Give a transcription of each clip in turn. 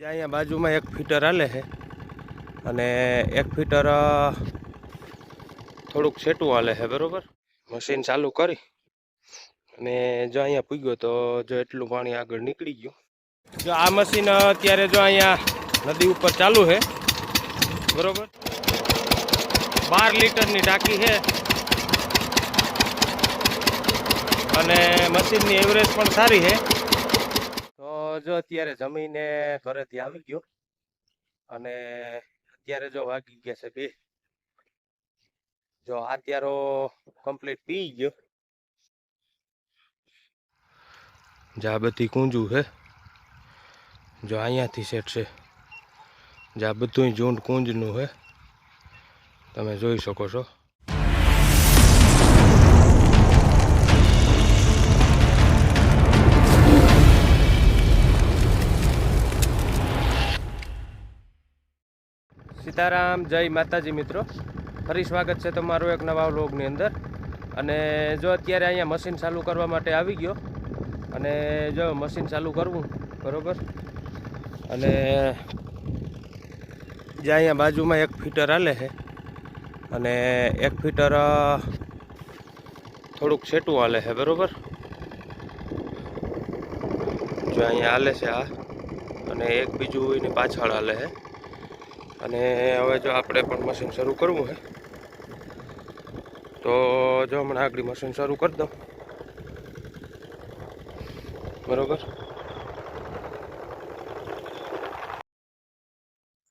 જે અહીંયા બાજુમાં એક ફીટર હાલે છે. અને એક ફીટર થોડુંક છેટું હાલે છે, બરોબર? મશીન ચાલુ કરી. અને જો અહીંયા પૂગ્યો તો જો એટલું પાણી આગળ નીકળી ગયું. જો આ મશીન અત્યારે જો અહીંયા નદી ઉપર ચાલુ છે, બરોબર? બાર લીટરની ટાંકી છે. અને મશીનની એવરેજ પણ સારી છે. જો અત્યારે જમીને ઘરેથી આવી ગયો અને અત્યારે જો વાગી ગયા છે બે. જો અત્યારો કમ્પ્લીટ પી ગયો. જા બધી કુંજું છે જો અહીંયાથી સેટ છે. જા બધું ઝુંડ કુંજનું છે તમે જોઈ શકો છો. સીતારામ, જય માતાજી મિત્રો. ફરી સ્વાગત છે તમારું એક નવા વ્લોગની અંદર. અને જો અત્યારે અહીંયા મશીન ચાલુ કરવા માટે આવી ગયો. અને જો મશીન ચાલુ કરવું, બરોબર? અને જે અહીંયા બાજુમાં એક ફીટર હાલે છે. અને એક ફીટર થોડુંક છેટું હાલે છે, બરોબર? જો અહીંયા હાલે છે આ. અને એક બીજું એની પાછળ હાલે છે. અને હવે જો આપણે પણ મશીન શરૂ કરવું હોય તો જો હમણાં આગળ મશીન શરૂ કરી દઉં. બરોબર?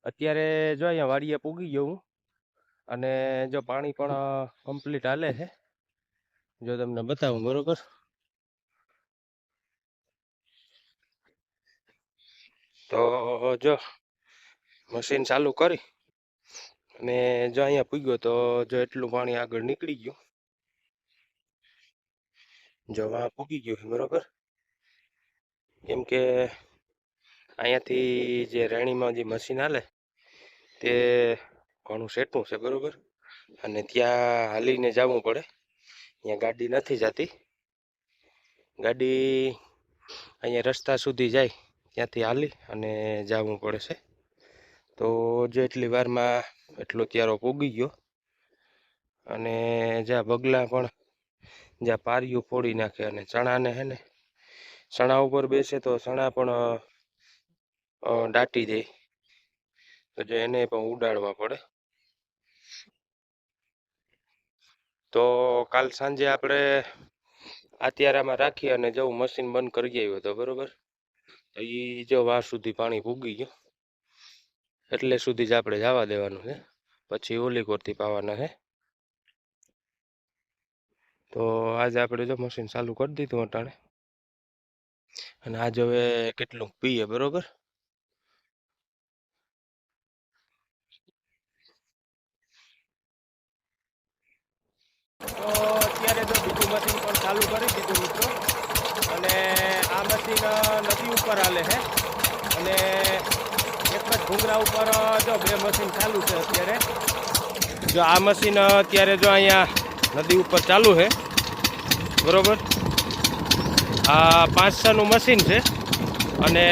અત્યારે જો અહીંયા વાડીએ પૂગી ગયો અને જો પાણી પણ કમ્પ્લીટ હાલે છે જો તમને બતાવું, બરોબર? તો, જો મશીન ચાલુ કરી અને જો અહીંયા પૂગ્યો તો જો એટલું પાણી આગળ નીકળી ગયું. જો આ પૂગી ગયું બરોબર? કેમ કે અહીંયાથી જે રેણીમાં જે મશીન હાલે તે ઘણું સેટું છે, બરોબર? અને ત્યાં હાલીને જવું પડે. અહીંયા ગાડી નથી જતી. ગાડી અહીંયા રસ્તા સુધી જાય ત્યાંથી હાલી અને જવું પડે છે. તો જો એટલી વારમાં એટલો ત્યારો પોગી ગયો અને જ્યાં બગલા પણ જ્યાં પારિયું ફોડી નાખે અને ચણાને હે ને ચણા ઉપર બેસે તો ચણા પણ દાટી દે. તો જે એને પણ ઉડાડવા પડે. તો કાલ સાંજે આપણે અત્યારામાં રાખી અને જવું મશીન બંધ કરી આવ્યો હતો બરોબર? એ જો વાર સુધી પાણી પૂગી ગયું. એટલે સુધી જ આપણે જવા દેવાનું છે. પછી ઓલી કોરથી પાવાના છે. તો આજે આપણે જો મશીન ચાલુ કરી દીધું અટાણે. અને આજ હવે કેટલું પીએ, બરોબર? તો અત્યારે તો બીજું મશીન પણ ચાલુ કરી દીધું મિત્રો. અને આ મશીન નદી ઉપર હાલે છે. અને જ ભૂંગરા ઉપર જો બે મશીન ચાલુ છે અત્યારે. જો આ મશીન અત્યારે જો અહીંયા નદી ઉપર ચાલુ છે. બરોબર? આ પાંચસોનું મશીન છે અને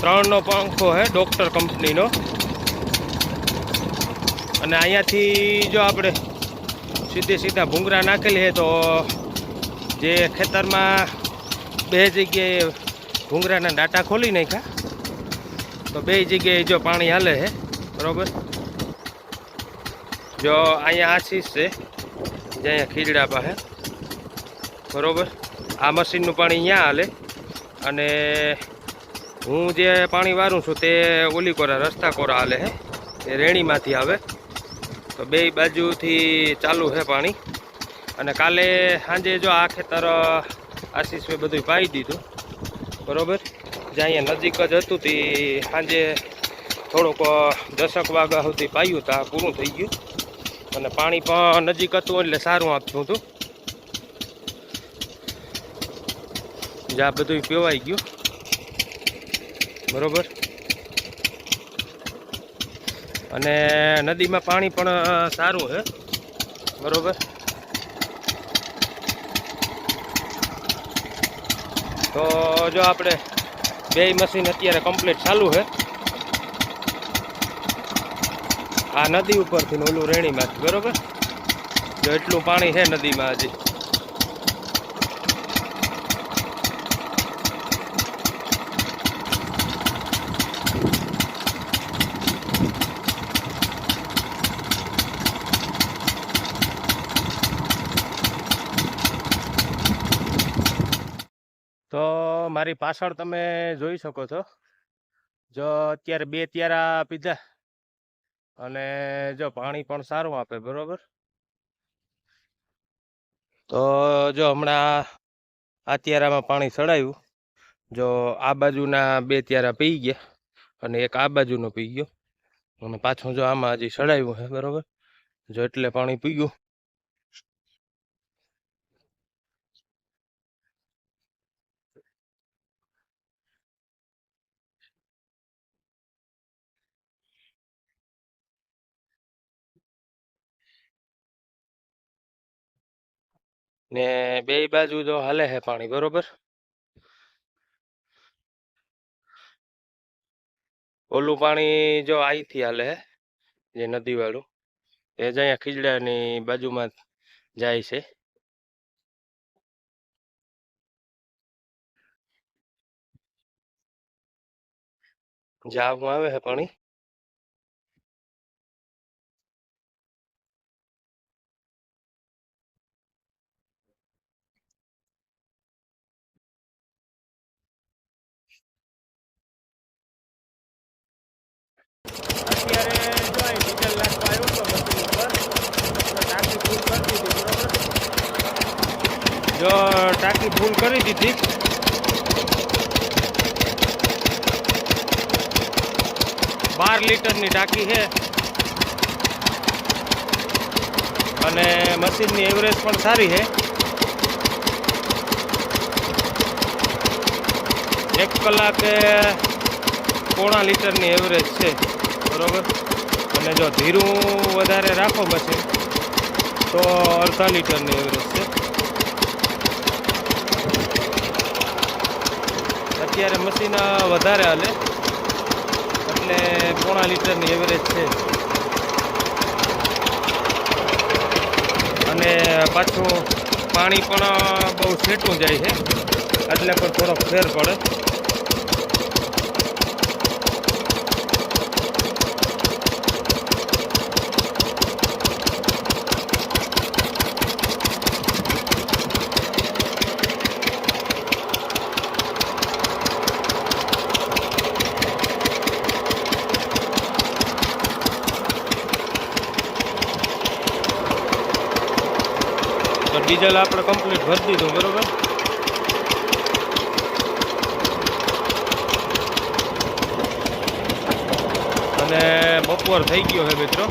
ત્રણનો પંખો છે ડોક્ટર કંપનીનો અને અહીંયાથી જો આપણે સીધે સીધા ભૂંગરા નાખેલી છે તો જે ખેતરમાં બે જગ્યાએ ભૂંગરાના ડાટા ખોલી નાખ્યા. તો બે જગ્યાએ જો પાણી હાલે છે બરોબર? જો અહીંયા આશીષ છે, જે અહીંયા ખીજડા પાસે, બરોબર? આ મશીનનું પાણી અહીંયા હાલે. અને હું જે પાણી વારું છું તે ઓલી કોરા, રસ્તા કોરા હાલે છે એ રેણીમાંથી આવે. તો બે બાજુથી ચાલુ છે પાણી. અને કાલે સાંજે જો આ ખેતર આશીષે બધું પાઈ દીધું, બરોબર? જે અહીંયા નજીક જ હતું તે સાંજે થોડુંક દસક વાગ્યા સુધી પાયું તો, પૂરું થઈ ગયું. અને પાણી પણ નજીક હતું એટલે સારું આપતું હતું. જ્યાં બધું પીવાઈ ગયું. બરોબર? અને નદીમાં પાણી પણ સારું છે બરોબર? તો જો આપણે બે મશીન અત્યારે કમ્પ્લીટ ચાલુ છે. આ નદી ઉપરથી ને ઓલું રેણીમાંથી, બરોબર? જો એટલું પાણી છે નદીમાં હજી. તો મારી પાછળ તમે જોઈ શકો છો. જો અત્યારે બે ત્યારા પીધા અને જો પાણી પણ સારું આપે, બરોબર? તો જો હમણાં આ ત્યારામાં પાણી ચડાવ્યું જો આ બાજુના બે ત્યારા પી ગયા અને એક આ બાજુનો પી ગયો. અને પાછું જો આમાં હજી ચડાવ્યું છે બરોબર? જો એટલે પાણી પી ગયું. ને બે બાજુ જો હાલે છે પાણી, બરોબર? ઓલું પાણી જો અહીંથી હાલે છે જે નદી વાળું એ જ અહીંયા ખીજડાની બાજુમાં જાય છે. જાવમાં આવે છે પાણી? અત્યારે આવ્યો તો મશીન ઉપર ટાંકી ફૂલ કરી દીધી જો ટાંકી ફૂલ કરી દીધી બાર લીટરની ટાંકી છે. અને મશીનની એવરેજ પણ સારી છે. એક કલાકે પોણા લીટરની એવરેજ છે. બરોબર? અને જો ધીરું વધારે રાખો મશીન તો અડધા લીટરની એવરેજ છે. અત્યારે મશીન વધારે હાલે, એટલે પોણા લીટરની એવરેજ છે. અને પાછું પાણી પણ બહુ છેટું જાય છે, એટલે પણ થોડોક ફેર પડે. ડીઝલ આપણે કમ્પ્લીટ ભરી દીધું, બરોબર? અને બપોર થઈ ગયો છે મિત્રો.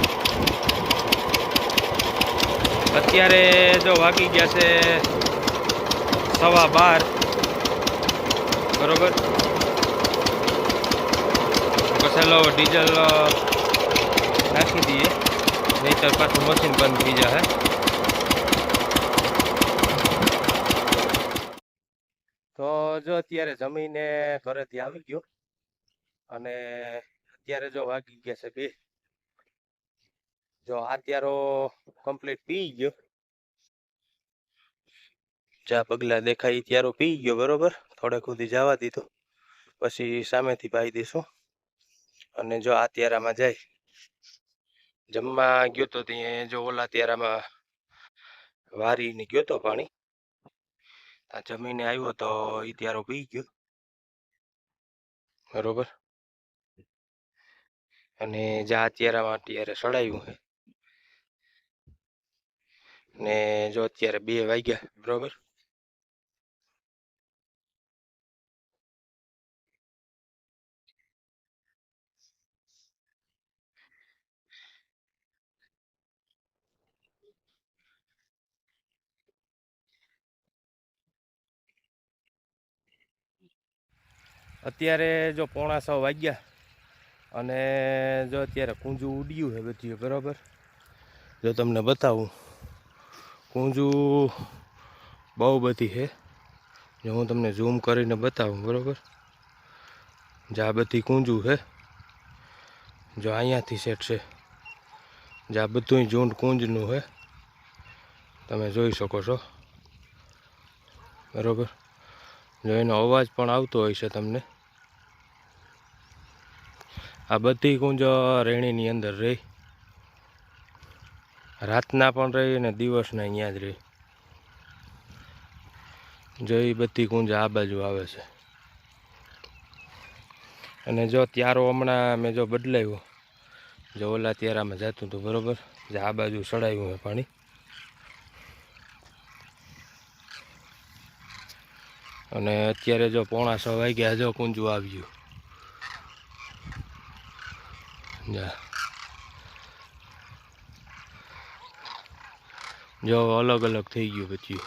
અત્યારે જો વાગી ગયા છે સવા બાર. બરોબર? પછી લો ડીઝલ નાખી દઈએ. નહીતર પાછું મશીન બંધ થઈ જાય તો જો અત્યારે જમીને ઘરેથી આવી ગયો અને અત્યારે જો વાગી ગયા છે બે. જો અત્યારો કમ્પ્લીટ પી ગયો. ચા પગલા દેખાય ત્યારો પી ગયો, બરોબર? થોડેક સુધી જવા દીધો. પછી સામેથી પાઈ દઈશું. અને જો આ ત્યારામાં જાય. જમવા ગયો તો ત્યાં, જો ઓલા ત્યારામાં વારીને ગયો તો પાણી. આ જમીને આવ્યો તો એ ત્યારો પી ગયો. બરોબર? અને જા અત્યારામાં અત્યારે સડાયું છે ને જો અત્યારે બે વાગ્યા, બરોબર? અત્યારે જો પોણા સો વાગ્યા અને જો અત્યારે કુંજું ઉડ્યું છે બધું, બરાબર? જો તમને બતાવું, કુંજું બહુ બધી છે. જો હું તમને ઝૂમ કરીને બતાવું, બરાબર? જા બધી કુંજું છે. જો અહીંયાથી સેટ છે. જા બધું ઝૂંડ કુંજનું છે. તમે જોઈ શકો છો. બરાબર? જો એનો અવાજ પણ આવતો હોય છે તમને. આ બધી કુંજ રેણીની અંદર રહી. રાતના પણ રહી અને દિવસના અહીંયા જ રહી. જો એ બધી કુંજ આ બાજુ આવે છે. અને જો ત્યારો હમણાં મેં જો બદલાયું જો ઓલા ત્યારામાં જતું હતું, બરોબર? જે આ બાજુ ચડાવ્યું મેં પાણી. અને અત્યારે જો પોણા છ વાગ્યા જો કુંજું આવ્યું. જા અલગ અલગ થઈ ગયું પછી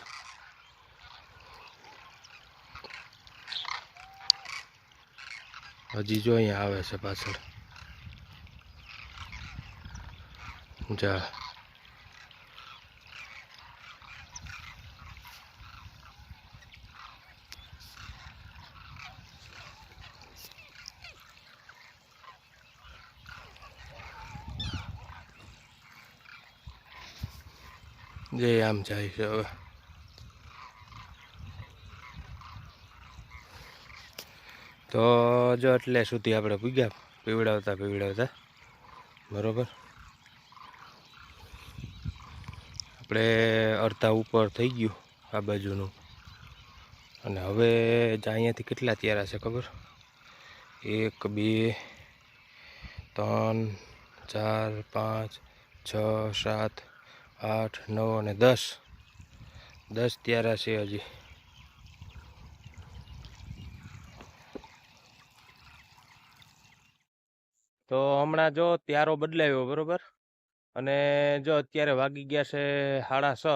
હજી જો અહીંયા આવે છે પાછળ જા જે, આમ જાય છે હવે. તો જો એટલે સુધી આપણે પૂગ્યા પીવડાવતા પીવડાવતા. બરોબર? આપણે અડધા ઉપર થઈ ગયું આ બાજુનું. અને હવે અહીંયાથી કેટલા ત્યારા છે ખબર? એક, બે, ત્રણ, ચાર, પાંચ, છ, સાત આઠ, નવ અને દસ. દસ ત્યારા છે હજી. તો હમણાં જો ત્યારો બદલાયો, બરોબર? અને જો અત્યારે વાગી ગયા છે સાડા છ.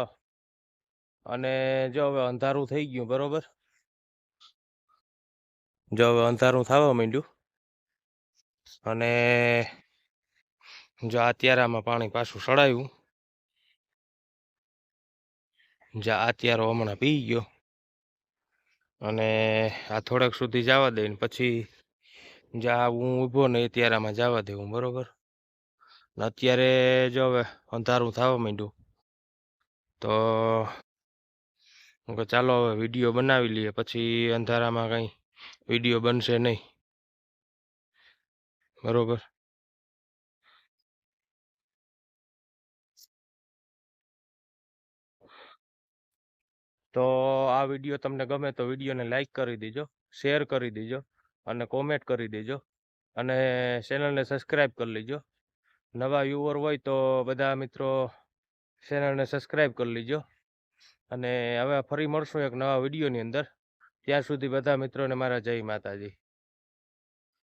અને જો હવે અંધારું થઈ ગયું, બરોબર? જો હવે અંધારું થવા માંડ્યું. અને જો આ ત્યારામાં પાણી પાછું સડાયું. જા આ હમણાં પી ગયો. અને આ થોડાક સુધી જવા દે પછી જ્યાં હું ઊભો ને એ ત્યારામાં જવા દેવું, બરોબર? અત્યારે જો હવે અંધારું થવા માંડ્યું, તો હું ચાલો હવે વીડિયો બનાવી લઈએ, પછી અંધારામાં કંઈ વીડિયો બનશે નહીં. બરોબર? તો આ વીડિયો તમને ગમે તો વિડીયોને લાઇક કરી દેજો, શેર કરી દેજો અને કોમેન્ટ કરી દેજો અને ચેનલને સબસ્ક્રાઈબ કરી લેજો. નવા વ્યુઅર હોય તો બધા મિત્રો ચેનલને સબસ્ક્રાઈબ કરી લેજો. અને હવે ફરી મળશું એક નવા વિડીયોની અંદર. ત્યાં સુધી બધા મિત્રોને મારા જય માતાજી.